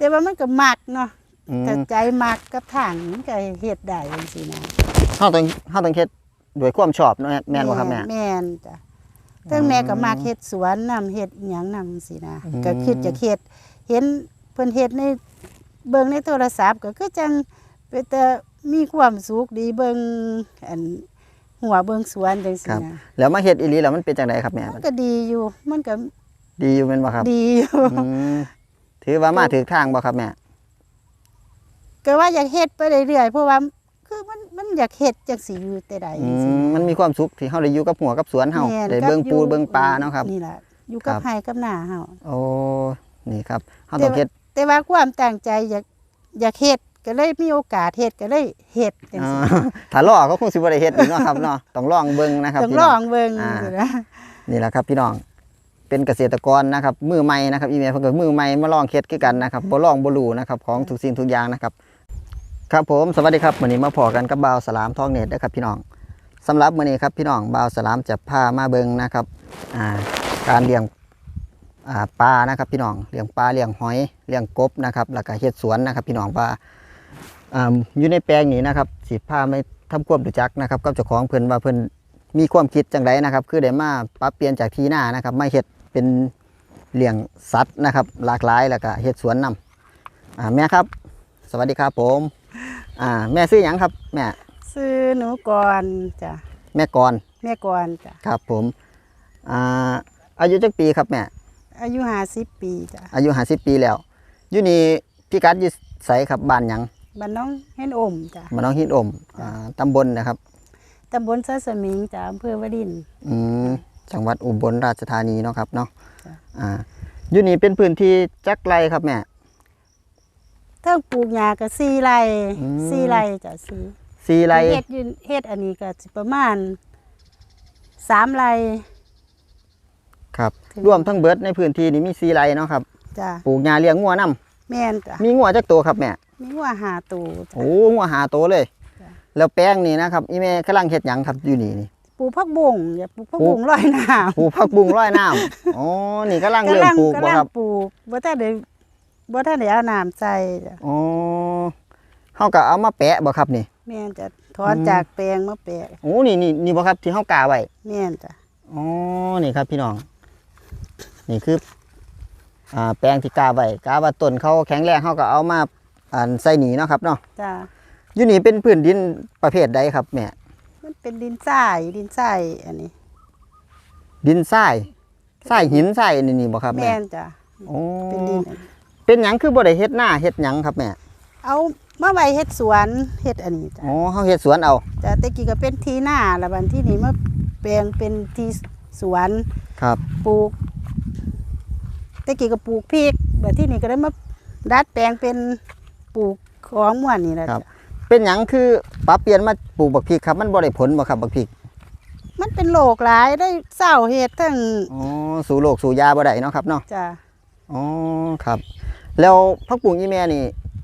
แต่ว่ามันก็มักเนาะอืมถ้าใจมักกับทางมันก็เฮ็ดได้จังซี่นะเฮาต้องเฮาต้องเฮ็ดด้วยความชอบเนาะแม่นบ่ครับแม่ แม่นจ้ะทั้งแม่ก็มักเฮ็ดสวนนำเฮ็ดอิหยังนำสินะอืม ก็คิดจะเฮ็ดเห็นเพิ่นเฮ็ดในเบิ่งในโทรศัพท์ก็คือจังเป็นแต่มีความสุขดีเบิ่งอันหัวเบิ่งสวนจังคซี่รับนะแล้วมาเฮ็ดอีหลีแล้วมันเป็นจังไดครับแม่มันก็ดีอยู่มันก็ดีอยู่แม่นบ่ครับดีอยู่ อืม ถือว่ามาถูกทางบ่ครับแม่ก็ว่าอยากเฮ็ดไปเรื่อยๆเพราะว่าคือมันมันอยากเฮ็ดจังสิอยู่แต่ใดอืจังซี่มมันมีความสุขที่เฮาได้อยู่กับหัวกับสวนเฮาแม่นได้กับเบิ่งปูอยู่เบิ่งปลาเนาะครับนี่ล่ะอยู่กับครับไร่กับนาเฮาโอ้นี่ครับเฮาต้องเฮ็ดแต่ว่าความตั้งใจอยากอยากเฮ็ดก็เลยมีโอกาสเฮ็ดก็เลยเฮ็ดจังอ่าซี่ถ้ารอก็คงสิบ่ได้เฮ็ดอีกเนาะครับเนาะต้องลองเบิ่งนะครับต้องพี่ลน้อองงเบิ่งอ่าสินะนี่แหละครับพี่น้อง เป็นเกษตรกรนะครับมือใหม่นะครับอีเมลเพิ่นก็มือใหม่มาลองเฮ็ดคือกันนะครับบ่ลองบ่รู้นะครับของทุกสิ่งทุกอย่างนะครับ ครับผมสวัสดีครับวันนี้มาพอกันกับบ่าวสลามทองเน็ตนะครับพี่น้องสำหรับมื้อนี้ครับพี่น้องบ่าวสลามจะพามาเบิ่งนะครับอ่าการเลี้ยงอ่าปลานะครับพี่น้องเลี้ยงปลาเลี้ยงหอยเลี้ยงกบนะครับแล้วก็เฮ็ดสวนนะครับ พี่น้องว่าอ่าอยู่ในแปลงนี้นะครับสิพาไม่ทำความรู้จักนะครับกับเจ้าของเพิ่นว่าเพิ่นมีความคิดจังไดนะครับ คือได้มาปรับเปลี่ยนจากที่หน้านะครับ มาเฮ็ด เป็นเลี้ยงสัตว์นะครับ หลากหลายแล้วก็เฮ็ดสวนนํอ่าแม่ครับ สวัสดีครับผมอ่าแม่ซื้อหยังครับ แม่ซื้อหนูก่อนจ้ะแม่กรแม่ก่อนจ้ะครับผมอ่าอายุจักปีครับแม่อายุ50ปีจ้ะอายุห้าสิบปีแล้วอยู่นี่พี่กัดอยู่ใสครับบ้านหยังบ้านน้องเฮ็นอมจ้ะบ้านน้องหินอมอ่าตำบลนะครับตำบลซะสมิงจ้ะอำเภอวดินทร์อืม จังหวัดอุบลราชธานีเนาะครับเนาะจ้ะอ่าอยู่นี่เป็นพื้นที่จักไรครับแม่เทิงปลูกหญ้าก็4ไร่อืม4ไร่จ้ะสี่สี่ไรเฮ็ดอยู่เฮ็ดอันนี้ก็สิประมาณ3ไร่ครับถึงรวมทั้งเบิดในพื้นที่นี้มีสี่ไรเนาะครับจ้ะปลูกหญ้าเลี้ยงงัวนํแม่นจ้ะมีงัวจักตัวครับแม่มีหัวหาตูจ้ะโอ้งัวหาตัวเลยจ้ะแล้วแป้งนี่นะครับอีแม่กำลังเฮ็ดหยังครับอยู่นี่นี่ป ลูกผักบุ้งอย่าปลูกผักปลูกบุ้งลอยน้ำปลูกผักบุ้งร้อยน้ำอ๋อนี่กำลังเริ่มปลูกบ่กำลังครับปลูกบ่ทันได้บ่ทันได้เอาน้ำใส่จ้ะอ๋อเฮาก็เอามาแปะบ่ครับนี่แม่นจะถอนอืมจากแปลงมาแปะโอ้นี่นี่นี่บ่ครับที่เฮากาไว้แม่นจ้ะอ๋อนี่ครับพี่น้อง นี่คืออ่าแปลงที่กาไว้กาว่าต้นเขาแข็งแรงเฮาก็เอามาอันใส่หนีเนาะครับเนาะจ้ะอยู่นี่เป็นพื้นดินประเภทใดครับแม่มัน เป็นดินทรายดินทรายอันนี้ ดินทรายทรายหินทรายนี่นี่บ่ครับแม่แม่นจ้ะโอ้เป็นดินอันนี้เป็นหยังคือบ่ได้เฮ็ดหน้าเฮ็ดหยังครับแม่เอามาไว้เฮ็ดสวนเฮ็ดอันนี้จ้ะ อ๋อเฮาเฮ็ดสวนเอาจ้ะแต่กี้ก็เป็นที่หน้าแล้วบัดที่นี้มาแปลงเป็นที่สวนครับ ปลูกแต่กี้ก็ปลูกพริกบัดที่นี้ก็ได้มาดัดแปลงเป็นปลูกของม่วนนี่แหละครับ จ้ะ เป็นหยังคือปรับเปลี่ยนมาปลูกบักพริกครับ มันบ่ได้ผลบ่ครับบักพริกมันเป็นโรคหลายได้เศร้าเฮ็ดทั้งอ๋อสู่โรคสู่ยาบ่ได้เนาะครับเนาะจ้ะอ๋อครับ แล้วผักบุ้งอีแม่นี่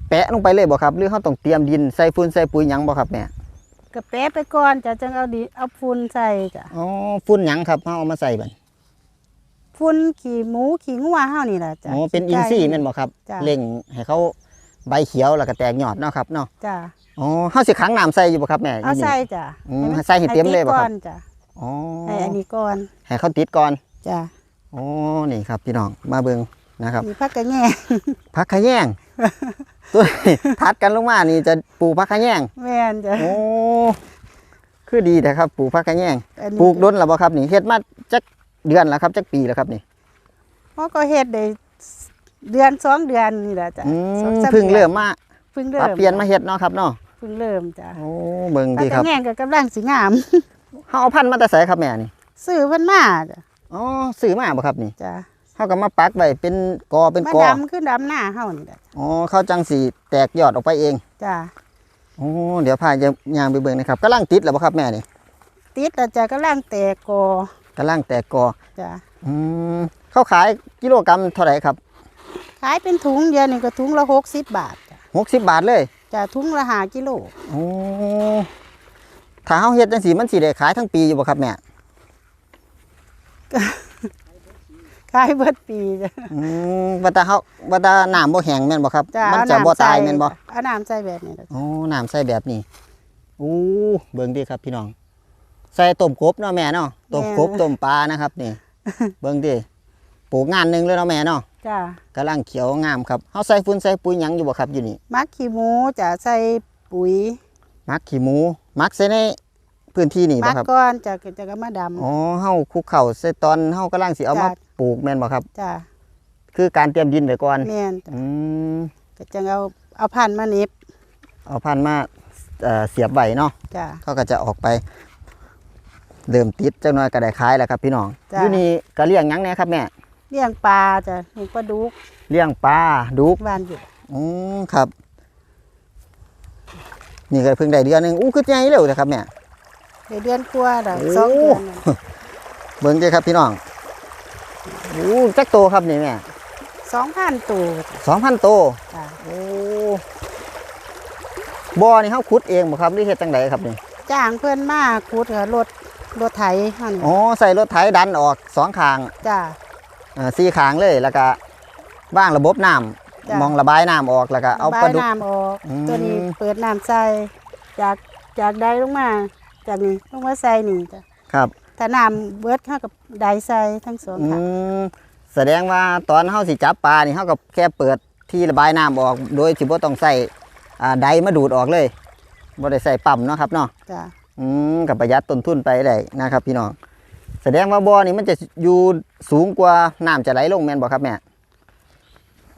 แปะลงไปเลยบ่ครับหรือเขาต้องเตรียมดินใส่ฝุ่นใส่ปุ๋ยหยังบ่ครับแม่กระแปะไปก่อนจ้ะจังเอาดิเอาฝุ่นใส่จ้ะอ๋อฝุ่นหยังครับเฮาเอามาใส่บัดฝุ่นขี้หมูขี้งัวเฮานี่ล่ะจ้ะ อ๋อเป็นอินทรีย์แม่นบ่ครับจ้ะเร่งให้เขา ใบเขียวแล้วก็แตกยอดเนาะครับเนาะจ้ะอ๋อเฮาสิขังน้ำใส่อยู่บ่ครับแม่เอายู่นี่ ใส่จ้ะอืมมันใส่ให้เต็มเลยบ่ครับ ให้ติดก่อนจ้ะอ๋อให้อันนี้ก่อนให้เขาติดก่อนจ้ะอ๋อนี่ครับพี่น้องมาเบิ่งนะครับ มีผักกระแง่ผักขะแยง ตัวนี้ทัดกันลงมานี่จะปลูกผักขะแยงแม่นจ้ะโอ้คือดีแต่ครับปลูกผักกระแยงอันนี้ปลูกดนแล้วบ่ครับนี่เฮ็ดมาจักเดือนแล้วครับจักปีแล้วครับนี่เฮาก็เฮ็ดได้ เดือนสองเดือนนี่ล่ะจ้ะอืสองมสาเพิ่งดือนเริ่มมาเพิ่งปเริ่รับมเปลี่ยนมาเฮ็ดเนาะครับเนาะเพิ่งเริ่มจ้ะโอ้เบิ่งผักดีกครัระบแง่ก็กำลังสิงาม เฮาเอาพันธุ์มาแต่ไสครับแม่นี่ซื้อเพิ่นมาจ้ะอ๋อซื้อมาบ่ครับนี่จ้ะเฮาก็มาปักไว้เป็นกอเป็นมากอดำคือดำหน้าเฮานี่ล่ะอ๋อเขาจังสิแตกยอดออกไปเองจ้ะโอ้เดี๋ยวพาจะย่างไปเบิ่งนะครับกำลังติดแล้วบ่ครับแม่นี่ติดแล้วจ้ะกำลังแตกกอกำลังแตกกอจ้ะอืมเขาขายกิโลกรัมเท่าไหร่ครับ ขายเป็นถุงเดียวนี่ก็ถุงละ60บาทจ้ะ60บาทเลยจ้ะถุงละห้ากิโลโอ้ถ้าเฮาเฮ็ดจังซี่มันสิได้ขายทั้งปีอยู่บ่ครับแม่ขขายเบิดปีจ้ะอืมว่าแตาเฮาว่าแตาน้ำบ่แห้งแม่นบ่ครับ จ้ะมันเอาจะบ่น้ำใส่ตายแม่นบ่เอาน้ำใส่แบบนี้ล่ะโอ้น้ำใส่แบบนี้อู้เบิ่งดิครับพี่น้อง ใส่ต้มกบเนาะแม่เนาะต้มกบต้มปลานะครับนี่ เบิ่งดิปลูกงานหนึงเลยเนาะแม่เนาะ จ้ะกำลังเขียวงามครับเฮาใส่ฝุ่นใส่ปุ๋ยหยังอยู่บ่ครับอยู่นี่มักขี้หมูจะใส่ปุ๋ยมักขี้หมู มักใส่ในพื้นที่นี่มับ่กครับก้อนจะจะก็มาดำ อ๋อเฮาคุกเข่าใส่ตอนเฮากำลังสิเอามาจ้ะ ปลูกแม่นบ่ครับ จ้ะคือการเตรียมดินไว้ก่อนแม่นจ้ะอืมก็จะเอาเอาพันธุ์มาเน็บเอาพันธุ์มาเอ่อเสียบไว้เนาะ จ้ะ เขาก็จะออกไปเริ่มติดจังหน่อยก็ได้ขายแล้วครับพี่น้องจ้ะ อยู่นี่ก็เลี้ยงหยังแหน่ครับแม่ เลี้ยงปลาจ้ะเลี้ยงปลาดุกเลี้ยงปลาดุกบ้านอยู่อืมครับ นี่ก็เพิ่งได้เดือนหนึงอู้คือใหญ่เร็วเลยครับแม่ได้เดือนกว่าได้โอ้สองเดือนน่ะเบิ่งเด้อครับพี่น้องอู้จักโตครับนี่แม่สองพันตัวสองพันโตจ้ะโอ้บ่อนี่เฮาขุดเองบ่ครับหรือเฮ็ดจังไดครับนี่จ้างเพื่อนมาขุดกับรถรถไถหั่นอ๋อใส่รถไถดันออกสองข้างจ้ะเอ่อสี่ข้างเลยแล้วก็ว่างระบบน้ำจ้ะมองระบายน้ำออกแล้วก็เอาปลาดุกระบยน้ำออก อืม ตัวนี้เปิดน้ำใส่จากจากใดลงมา จากนี้ลงมาใส่นี่จ้ะครับถ้าน้ำเบิดเท่ากับใดใส่ทั้งสองอืค่ะมแสดงว่าตอนเฮาสิจับปลานี่เฮาก็แค่เปิดที่ระบายน้ำออก โดยที่บ่ต้องใส่อ่าไดมาดูดออกเลยบ่ได้ใส่ปั๊มเนาะครับเนาะ จ้ะ อืมก็ประหยัดต้นทุนไปได้นะครับพี่น้อง แสดงว่าบ่อนี่มันจะอยู่สูงกว่าน้ำจะไหลลงแม่นบ่ครับแม่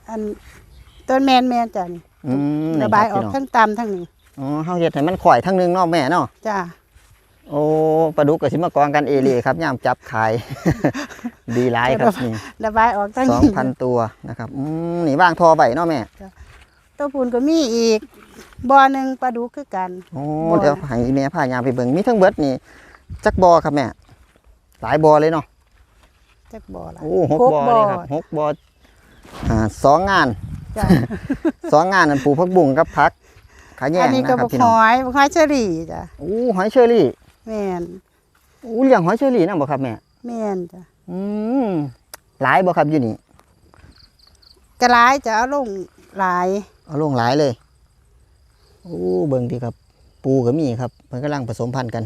อันต้นแมนแมนจ้ะนี่อืมระบายออกนี่คพี่น้งทั้งต่ำทั้งนี้อ๋อเฮาเฮ็ดให้มันข่อยทั้งหนึงเนาะแม่เนาะจ้ะโอ้ปลาดุกก็สิมากองกันเอเล่ครับยามจับขาย ดีหลายครับนี่ระบายออกทั้งสองนี้พันตัวนะครับอืมนี่ว่างทอไว้เนาะแม่ตัวปูนก็มีอีกบ่อหนึ่งปลาดุกคือกันโอ้บ่อเดี๋ยวให้แม่พายามไปเบิ่งมีทั้งเบิดนี่จักบ่อครับแม่ หลายบ่อเลยเนาะจักบ่อละโอ้หกบ่อเลยครับหกบ่ออ่าสองงานจ้ะสองงานนั่นปลูกผักบุ้งกับผักขาแยอันงนี้นะก็ครับบักพี่หน้องอยบักหอยเชอรี่จ้ะโอ้หอยเชอรี่แม่นโอ้เลี้ยงหอยเชอรี่นำบ่ครับแม่แม่นจ้ะอืมหลายบ่ครับอยู่นี่กระไรจะเอาลงหลาย เอาลงหลายเลย โอ้เบิ่งดิครับ ปูก็มีครับมันกำลังผสมพันธุ์กัน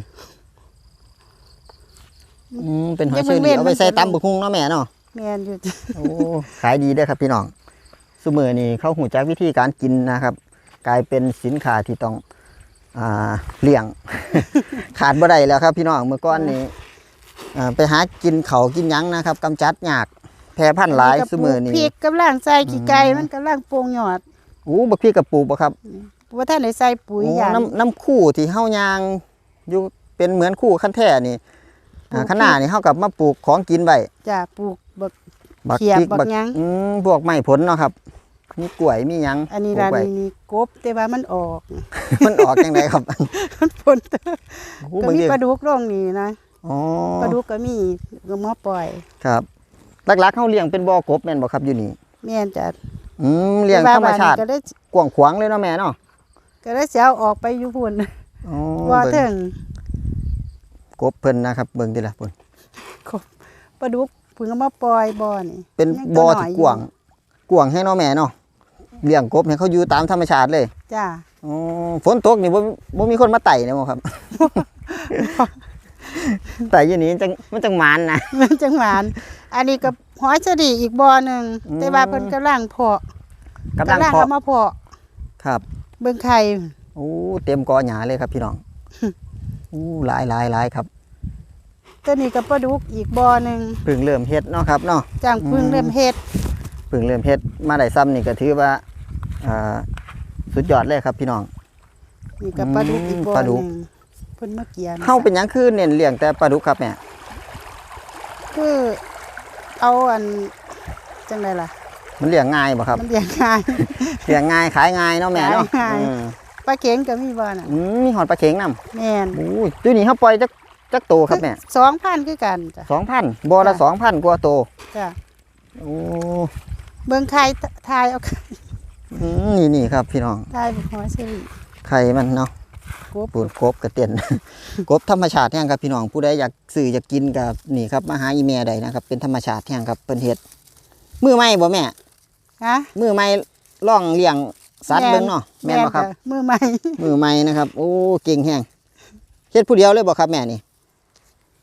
อืมเป็นหอยเชอรี่เอาไปใส่ตำบักหุ่งเนาะแม่เนาะแม่นอยู่จ้ะโอ้ขายดีเด้อครับพี่น้องซุมือนี่เขาหูจักวิธีการกินนะครับ กลายเป็นสินค้าที่ต้องอ่าเลี้ยง ขาดบ่ได้แล้วครับพี่น้องเมื่อก่อนนี้อ่าไปหากินเขาวกินหยังนะครับกำจัดยากแพร่พันธุ์หลายก็ซุมือนี่พริกกำลังใส่ขี้ไก่อืมมันกำลังโปร่งยอดอู้บักพี่กับปลูกบ่ครับว่าท่านได้ใส่ปุ๋ยโอ้อย่างน้ำน้ำคู่ที่เฮายางอยู่เป็นเหมือนคู่ขั้นแท้นี่ อ่าปลูกข้างหน้านี่เฮากับมาปลูกของกินไว้จะปลูกบัก บักเขียบพริกบักหยัง อืมพวกไม้ผลเนาะครับ มีกล้วยมีหยังอันนี้ปลูละกไว้นี่นี่กบแต่ว่ามันออก มันออกจังไดครับมันผลโอ้ก็บางมีทีปลาดุกลงนี่นะอ๋อปลาดุกก็มีก็มาปล่อยครับหลักๆเขาเลี้ยงเป็นบ่อกบแม่นบ่ครับอยู่นี่แม่นจะอืมเลี้ยงธรรมชาติก็ได้กว้างขวางเลยเนาะแม่เนาะก็ได้เสียเอาออกไปอยู่พุ่นอ๋อว่าเบิ่ถึงง กบเพิ่นนะครับ เบิ่งติล่ะเพิ่นปลาดุกเพิ่งเอามาปล่อยบ่อนี่เป็นยังบ่อตัวน้อยที่อยู่กว้างกว้างให้เนาะแม่เนาะเลี้ยงกบให้เขาอยู่ตามธรรมชาติเลยจ้าอ๋อฝนตกนี่บ่บ่มีคนมาไต่นะบ่ครับไต่อยู่นี่จังมันจังหมานนะมันจังหวาน อันนี้ก็หอยเฉดีอีกบ่อหนึงอืมแต่ว่าเพิ่นกำลังเพาะกำลังเพาะเอามาเพาะครับ เบิ่งไข่โอ้เต็มกอหญ้าเลยครับพี่น้องโอ้หลายหลายหลายครับตัวนี้ก็ปลาดุกอีกบ่อหนึงเพิ่งเริ่มเฮ็ดเนาะครับเนาะจ้างเพิ่งอืมเริ่มเฮ็ดเพิ่งเริ่มเฮ็ดมาได้ซ้ำนี่ก็ถือว่าอ่าสุดยอดเลยครับพี่น้อง นี่ก็ปลาดุกอีกบ่อปลาหดุนึกงเพิ่นมาเกี่ยเฮาเป็นหยังคือเน้นเลี้ยงแต่ปลาดุกครับแม่คือเอาอันจังไดล่ะมันเลี้ยงง่ายบ่ครับ มันเลี้ยงง่าย เลี้ยงง่ายขายง่ายเนาะแม่เนาะขายง่าย อืมป ลาเข็งก็มีบ่น่ะอืมมีหอดปลาเข็งนํแม่นโอ้ยตัวนี้เฮาปล่อยจักจักโตครับแม่2,000คือกันจ้ะ2,000บ่ละจ้ะ2,000กว่าโตจ้ะโอ้เบิ่งไข่ทายเอาอืมนี่นี่ครับพี่น้องทายบ่หอยเฉลี่ไข่มันเนาะกบปูนกบกระเตียนกบธรรมชาติแห้งครับพี่น้องผู้ใดอยากซื้ออยากกินกับนี่ครับมาหาอีเมลใดนะครับ เป็นธรรมชาติแห้งครับเป็นเห็ดมือใหม่บ่แม่ฮะมือใหม่ล่องเลี้ยง สัตว์เบิ่งเนาะแม่นบ่ครับจ้ะมือใหม่ มือใหม่นะครับ โอ้เก่งแห้งเฮ็ดผู้เดียวเลยบ่ครับแม่นี่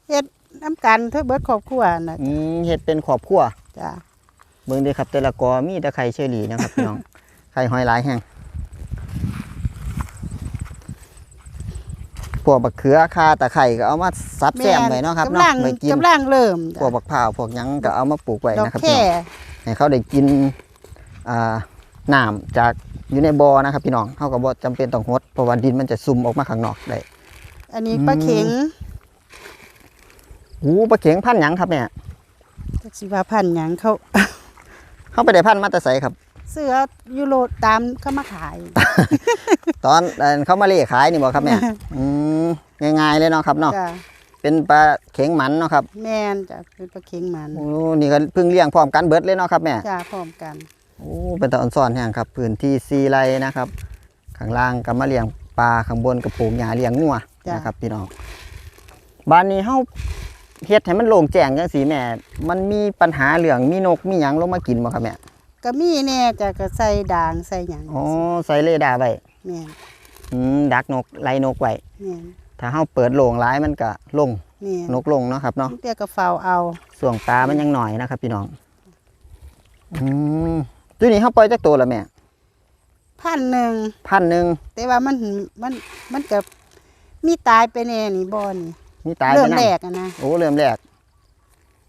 เฮ็ดน้ำกันเพื่อเบิดครอบครัวน่ะอืมเฮ็ดเป็นครอบครัวจ้ะเบิ่งเด้ครับ แต่ละกอมีแต่ไข่เชอรี่นะครับพี่น้องไข่หอยหลายแห้งพวกบักเขือคาตะไคร่ก็เอามาซับแซมไว้เนาะครับกำเนาะลังไว้กินกำลังเริ่มพวกบักพร้าวพวกหยังก็เอามาปลูกไว้ดอกนะครับแค่พี่น้องให้เขาได้กินอ่าน้ำจาก อยู่ในบ่อนะครับพี่น้องเขาก็บ่จำเป็นต้องหดเพราะว่าดินมันจะซุ่มออกมาข้างนอกได้ อันนี้อืมปลาเข็งหูปลาเข็งพันธุ์หยังครับเนี่ยจักสิว่าพันธุ์หยังเขา เขาไปได้พันธุ์มาแต่ไสครับ เสื้อยูโรตามเขามาขาย ตอนเอิ่นเขามาเล่ขายนี่บ่ครับเนี่ย อืมง่ายๆเลยเนาะครับเนาะจ้ะเป็นปลาเข็งหมันเนาะครับแม่นจ้ะเป็นปลาเข็งมันโอ้นี่ก็เพิ่งเลี้ยงพร้อมกันเบิดเลยเนาะครับแม่ จ้ะพร้อมกัน โอ้เป็นตาอ่อนซ่อนแห้งครับพื้นที่ซีไรนะครับ ข้างล่างก็มาเลี้ยงปลาข้างบนก็ปลูกหญ้าเลี้ยงงัวจ้ะ นะครับพี่น้องบ้านนี้เฮาเฮ็ดให้มันโล่งแจ้งจังซี่แม่ มันมีปัญหาเรื่องมีนกมีหยังลงมากินบ่ครับแม่ก็มีแน่จ้ะก็ใส่ด่างใส่หยังอ๋อใส่เรดาร์ไว้แม่นอืมดักนกไล่นกไว้แม่นถ้าเฮาเปิดโล่งร้ายมันก็ลงแม่นนกลงเนาะครับเนาะ เตี้ยก็เฝ้าเอาส่วงปลามันยังหน่อยนะครับ พี่น้อง อืม ตัวนี้เฮาปล่อยจักตัวละแม่พันหนึ่งพันหนึ่งแต่ว่ามันมันมันก็มีตายไปแน่นี่บ่นี่มีตายเริ่ไปมนำแรกอะนะโอ้เริ่มแรก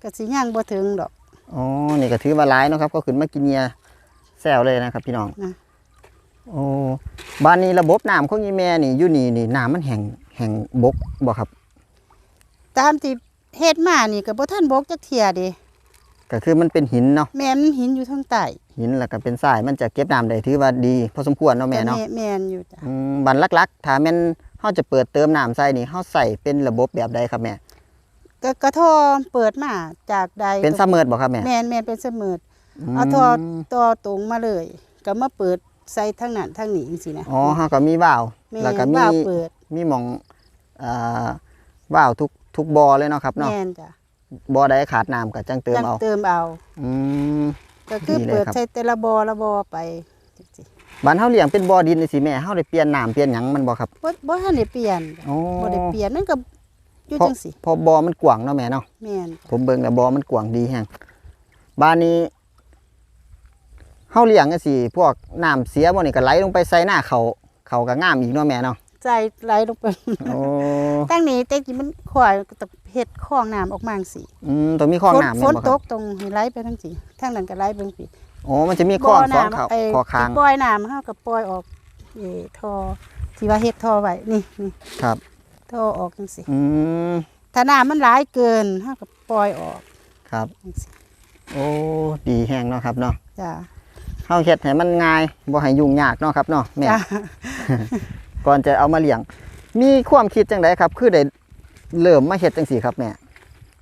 ก็สิย่างบ่ถึงดอกอ๋อนี่ก็ถือว่าร้ายเนาะครับ ก็ขึ้นมากินเหยียแซวเลยนะครับ พี่น้องนะโอ้บ้านนี้ระบบน้ำของยีแม่นี่อยู่นี่นี่น้ำมันแห้งแห้งบกบ่ครับ ตามที่เฮ็ดมานี่ก็บ่ทันบกจักเที่ยเด้ ก็คือมันเป็นหินเนาะแม่นหินอยู่ทางใต้หินแล้วก็เป็นทรายมันจะเก็บน้ำได้ถือว่าดีพอสมควรเนาะแม่เนาะก็แม่นอยู่จ้ะอืมบันลักๆถ้าแม่นเฮาจะเปิดเติมน้ำใส่นี่เฮาใส่เป็นระบบแบบใดครับแม่ก็กระทอเปิดมาจากใดเป็นซัมเมอร์บ่ครับแม่แม่นแม่นเป็นเสมอมเอาทอต่อตรงมาเลย ก็มาเปิดใส่ทางนั้นทางนี้จังซี่นะอ๋อเฮาก็มีวาล์วแม่แล้วก็มีว่าเปิดมีหม่องอ่าวาล์วทุกทุกบ่อเลยเนาะครับเนาะแม่นจ้ะ บ่อใดขาดน้ำก็จังเติมจังเอาเติมเอา อืม ก็คือดีเลยเปิดครับใส่แต่ละบอละบอไปจังซี่บ้านเฮาเลี้ยงเป็นบ่อดินนี่สิแม่เฮาได้เปลี่ยนน้ำเปลี่ยนหยังมันบ่ครับบ่บ่ทันได้เปลี่ยนอ๋อบ่ได้เปลี่ยนนั่นก็อยู่เพราะจังซี่เพอบ่อมันกว้างเนาะแม่เนาะ แม่นจ้ะผมเบิ่งแล้วบ่อมันกว้างดีแฮงบ้านนี้เฮาเลี้ยงจังซี่พวกน้ำเสียบ่นี่ก็ไหลลงไปใส่หน้าเขาเขาก็งามอีกเนาะแม่เนาะ ใจไหลลงไป โอ้ ตั้งนี้แต่กี้มันข่อยก็ต้อง เฮ็ดคลองน้ำออกมาจังซี่อืมต้องมีคลองน้ำฝแม่นนบ่ตครับกตรงให้ไหลไปทั้งซี่ทางนั้นก็ไหลไปจังซี่โอ้มันจะมีคลองสองเขาไอ้คอค้างที่ปล่อยน้ำเฮาก็ปล่อยออกเออท่อที่ว่าเฮ็ดท่อไว้นี่นี่ครับท่อออกจังซี่อืมถ้าน้ำมันหลายเกินเฮาก็ปล่อยออกครับจังซี่โอ้ดีแฮงเนาะครับเนาะจ้ะเฮาเฮ็ดให้มันง่ายบ่ให้ยุ่งยากเนาะครับเนาะแม่จ้ะก่อนจะเอามาเลี้ยงมีความคิดจังไดครับ คือได้ เริ่มมาเฮ็ดจังซี่ครับแม่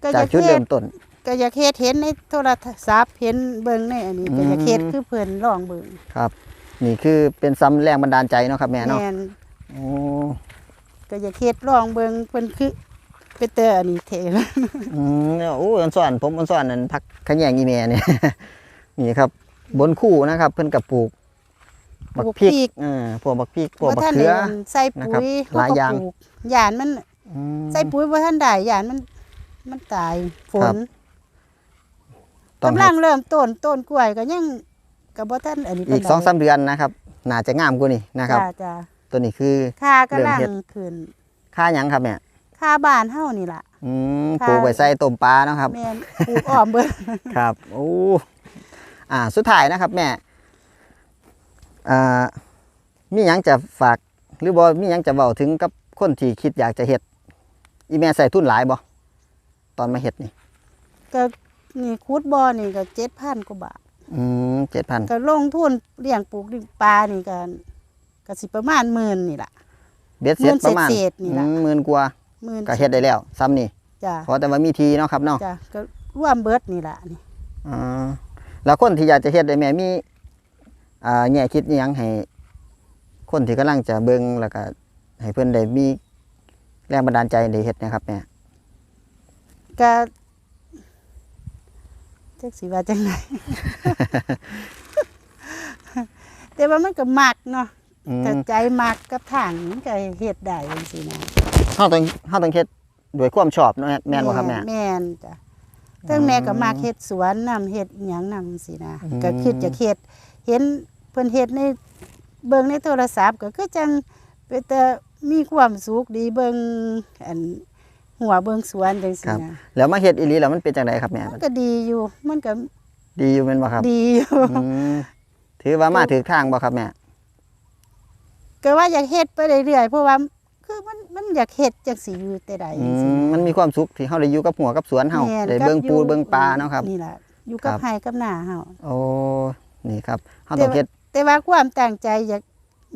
ก็อากจายกจุดเฮ็เริ่ดมต้น ก็อยากเฮ็ดเห็นในโทรศัพท์เห็นเบิ่งในอันนี้อืมก็อยากเฮ็ดคือเพิ่นลองเบิ่งครับ นี่คือเป็นซ้ำแรงบันดาลใจเนาะครับแม่เนาะแม่นโอ้ก็อยากเฮ็ดลองเบิ่งเพิ่นคือเป็นแต่อันนี้เทอืมเนี่ยโอ้อันสอนผมอันสอนนั้นพักขะแยงอีแม่เนี่ย นี่ครับ บนคู่นะครับ เพิ่นกับปลูกบักพริกเออพวกบักพริกพวกบ่บักทันเขืได้อ ใส่นะครัปุ๋บยหลายอย่าง เขก็ปลูกยานมัน อืม ใส่ปุ๋ยบ่ทันได้ยานมัน มันตายฝครันบ ต้องกำให้ลังเริ่มต้นต้นกล้วยก็ยังก็บ่ทันอันนี้อีกสองสามเดือนนะครับน่าจะงามกว่านี้นะครับ จ้าจ้าตัวนี้คือ ค่ากำลังเริ่มเฮ็ด ขึ้นค่าหยังครับเนี่ยค่าบ้านเฮานี่ล่ะ อืมค่ะ ปลูกไว้ใส่ต้มปลาเนาะครับ แม่นปลูกอ้อมเบิ่งครับโอ้อ่า สุดท้ายนะครับแม่อ่ามีหยังจะฝาก หรือบ่มีหยังจะเว้าถึงกับคนที่คิดอยากจะเฮ็ด อีแม่ใส่ทุนหลายบ่ตอนมาเฮ็ดนี่ก็นี่คูดบ่อนี่ก็7,000กว่าบาทอืมเจ็ดพันก็ลงทุนเลี้ยงปลูกดิปลานี่ก็ก็สิประมาณหมื่นนี่ล่ะเบ็ดเสร็จประมาณหมื่นเศษๆนี่ล่ะอืมหมื่นกว่าหมื่นก็เฮ็ดได้แล้วซ้ำนี่จ้ะเพราะแต่ว่ามีทีเนาะครับเนาะจ้ะก็ร่วมเบิดนี่ล่ะนี่อ่าแล้วคนที่อยากจะเฮ็ดได้แม่มีอ่าแง่คิดอิหยังให้ คนที่กำลังจะเบิ่งแล้วก็ให้เพิ่นได้มี แรงบันดาลใจได้เฮ็ดนะครับแม่ก็จักสิว่าจังไดแต่ว่ามันก็มักเนาะอืมถ้าใจมักกับทางมันก็เฮ็ดได้จังซี่นะเฮาต้องเฮาต้องเฮ็ดด้วยความชอบเนาะแม่นบ่ครับแม่แม่นจ้ะทั้งแม่ก็มักเฮ็ดสวนนำเฮ็ดอิหยังนำสินะอืมก็คิดจะเฮ็ดเห็นเพิ่นเฮ็ดในเบิ่งในโทรศัพท์ก็คือจัง เป็นแต่มีความสุขดีเบิ่งอันหัวเบิ่งสวนจังซี่นะแล้วมาเฮ็ดอีหลีแล้วมันเป็นจังไดครับแม่ มันก็ดีอยู่มันก็ดีอยู่แม่นบ่ครับดีอยู่ อืมถือว่ามาถูกทางบ่ครับแม่ ก็ว่าอยากเฮ็ดไปเรื่อยๆเพราะว่าคือมันมันอยากเฮ็ดจังสิอยู่แต่ใดอืจังซี่มมันมีความสุขที่เฮาได้อยู่กับหัวกับสวนเฮาแม่นได้กับเบิ่งปูอยู่เบิ่งปลาเนาะครับ นี่ล่ะอยู่กับครับไร่กับนาเฮา โอ้นี่ครับเฮาต้องเฮ็ด แต่ว่าความตั้งใจอยาก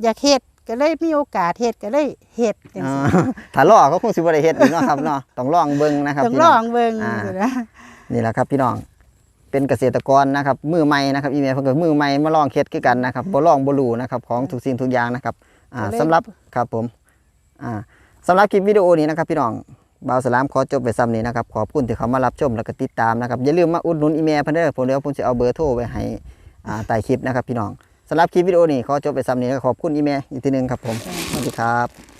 อยากเฮ็ด ก็เลยมีโอกาสเฮ็ดก็เลยเฮ็ดจังอ่าซี่ถ้ารอก็คงสิบ่ได้เฮ็ดอีกเนาะครับเนาะต้องลองเบิ่งนะครับต้องพี่ลน้ออง งเบิ่งอ่าสินะนี่แหละครับพี่น้อง เป็นเกษตรกรนะครับ มือใหม่นะครับอีเมลเพิ่นก็มือใหม่มาลองเฮ็ดคือกันนะครับบ่ลองบ่รู้นะครับ ของทุกสิ่งทุกอย่างนะครับ อ่าก็เลยสำหรับครับผม อ่าสำหรับคลิปวิดีโอนี้นะครับ พี่น้องบ่าวสลามขอจบไปซ้ำนี้นะครับ ขอบคุณที่เขามารับชมแล้วก็ติดตามนะครับ อย่าลืมมาอุดหนุนอีเมลเพิ่นเด้อผมเดี๋ยวผมจะเอาเบอร์โทรไว้ให้ อ่าใต้คลิปนะครับ พี่น้อง สำหรับคลิปวิดีโอนี้ขอจบไปซ้ำนี้แล้วก็ขอบคุณอีเมลอีกทีหนึงครับผมสวัสดีครับ